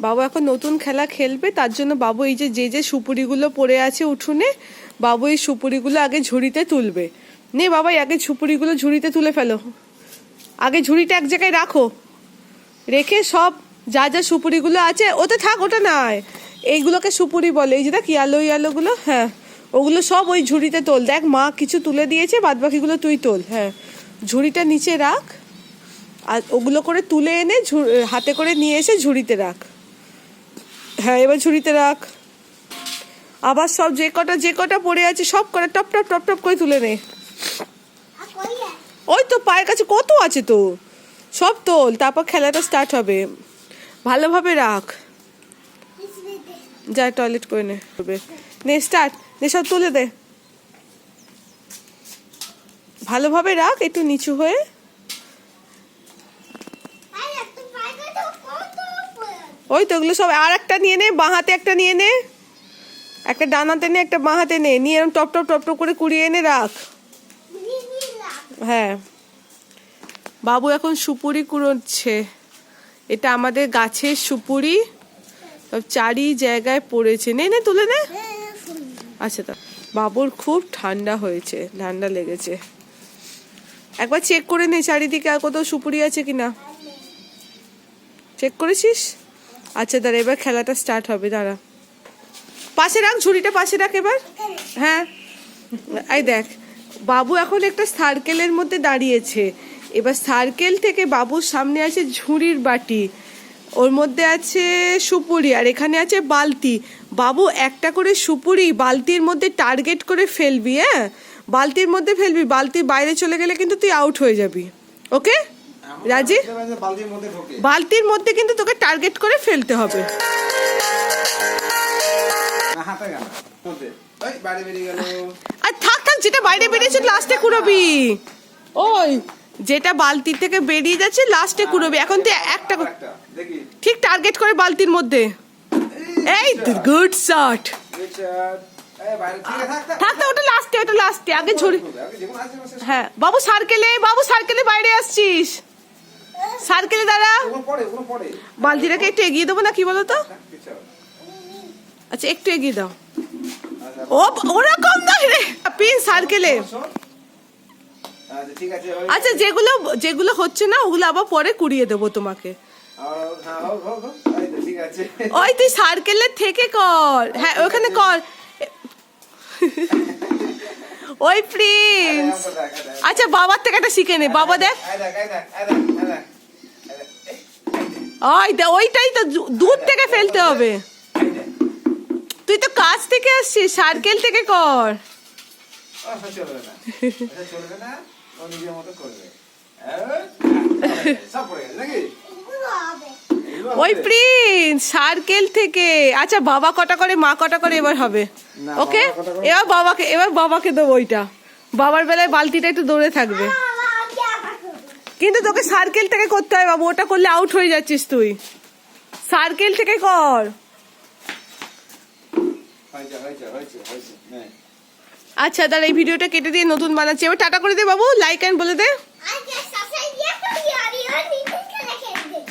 বাবু এখন নতুন খেলা খেলবে, তার জন্য বাবু এই যে যে যে সুপুরিগুলো পড়ে আছে উঠোনে, বাবু এই সুপুরিগুলো আগে ঝুড়িতে তুলবে। নে বাবা আগে সুপুরিগুলো ঝুড়িতে তুলে ফেলো। আগে ঝুড়িটা এক জায়গায় রাখো। রেখে সব যা যা সুপুরিগুলো আছে, ওতে থাক, ওটা নয়। এইগুলোকে সুপুরি বলে, এই যে দেখ, ইয়ালো, ইয়ালোগুলো হ্যাঁ ওগুলো সব ওই ঝুড়িতে তোল। দেখ, মা কিছু তুলে দিয়েছে, বাদবাকিগুলো তুই তোল হ্যাঁ। ঝুড়িটা নিচে রাখ। আর ওগুলো করে তুলে এনে হাতে করে নিয়ে এসে ঝুড়িতে রাখ। হ্যাঁ এবার ঝুড়িতে রাখ। আবার সব যে কটা যে কটা পড়ে আছে, সব কটা টপ টপ টপ টপ করে তুলে নে। ওই তো পায়ের কাছে কত আছে তো? সব তোল, তারপর খেলাটা স্টার্ট হবে। ভালোভাবে রাখ। যা টয়লেট করে নে। নে স্টার্ট নে, সব তুলে দে। ভালোভাবে রাখ, একটু নিচু হয়ে। ওই তো ওগুলো সব আর একটা নিয়ে নে, বাঁ হাতে একটা নিয়ে নে। একটা ডান হাতে নে, একটা বাঁ হাতে নে। নিয়ে এরকম টপ টপ টপ টপ করে কুড়িয়ে এনে রাখ। হ্যাঁ। বাবু এখন সুপুরি কুড়োচ্ছে। এটা আমাদের গাছের সুপুরি। সব চারি জায়গায় পড়েছে। নে নে, তুলে নে। আচ্ছা তা বাবুর খুব ঠান্ডা হয়েছে, ঠান্ডা লেগেছে। একবার চেক করে নে চারিদিকে আর কোথাও সুপুরি আছে কিনা। চেক করেছিস? আচ্ছা দাঁড়া, এবার খেলাটা স্টার্ট হবে, দাঁড়া। পাশে রাখ, ঝুড়িটা পাশে রাখ এবার। হ্যাঁ। এই দেখ, বাবু এখন একটা সার্কেলের মধ্যে দাঁড়িয়েছে। এবার সার্কেল থেকে বাবুর সামনে আছে ঝুড়ির বাটি। ওর মধ্যে আছে সুপুরি আর এখানে আছে বালতি। বাবু একটা করে সুপুরি বালতির মধ্যে টার্গেট করে ফেলবি হ্যাঁ? বালতির মধ্যে ফেলবি বালতির বাইরে চলে গেলে কিন্তু তুই আউট হয়ে যাবি ওকে রাজি? বালতির মধ্যে কিন্তু তোকে টার্গেট করে ফেলতে হবে। আর থাক থাক যেটা বাইরে বেরিয়েছে লাস্টে কুড়বি। ওই যেটা বালতি থেকে বেরিয়ে যাচ্ছে লাস্টে কুড়বি। এখন তুই একটা ঠিক টার্গেট করে বালতির মধ্যে। এই গুড শট থাক ওটা লাস্টে ওটা লাস্টে আগে ঝুড়ি হ্যাঁ বাবু সার্কেলে বাবু সার্কেলে বাইরে আসছিস। সার্কেলে দাঁড়া। বালতিটাকে একটু এগিয়ে দেবো না কি বলো তো? আচ্ছা একটু এগিয়ে দাও। আচ্ছা ও ওরকম নয় রে। পিন সার্কেলে। আচ্ছা ওই আচ্ছা যেগুলো যেগুলো হচ্ছে না ওগুলো আবার পরে কুড়িয়ে দেবো তোমাকে। হ্যাঁ ওই তুই সার্কেলের থেকে কর। হ্যাঁ ওখানে কর। ওই প্রিন্স। আচ্ছা বাবার থেকে একটা শিখে নে। বাবা দেখ এই দেখ এই দেখ এই দেখ এই দেখ এই দেখ এই, ওই ওইটাই তো দূর থেকে ফেলতে হবে। তুই তো কাছ থেকে আসছিস সার্কেল থেকে কর। ওই? প্রিন্স সার্কেল থেকে। আচ্ছা বাবা কটা করে মা কটা করে এবার হবে? ওকে এবার বাবাকে এবার বাবাকে দেবো ওইটা। বাবার বেলায় বালতিটা একটু দৌড়ে থাকবে। কিন্তু তোকে সার্কেল থেকে করতে হয় বাবু ওটা করলে আউট হয়ে যাচ্ছিস তুই। সার্কেল থেকে কর। নে। আচ্ছা তাহলে এই ভিডিওটা কেটে দিয়ে নতুন বানাচ্ছি। এবার টাটা করে দে বাবু লাইক অ্যান্ড বলে দে।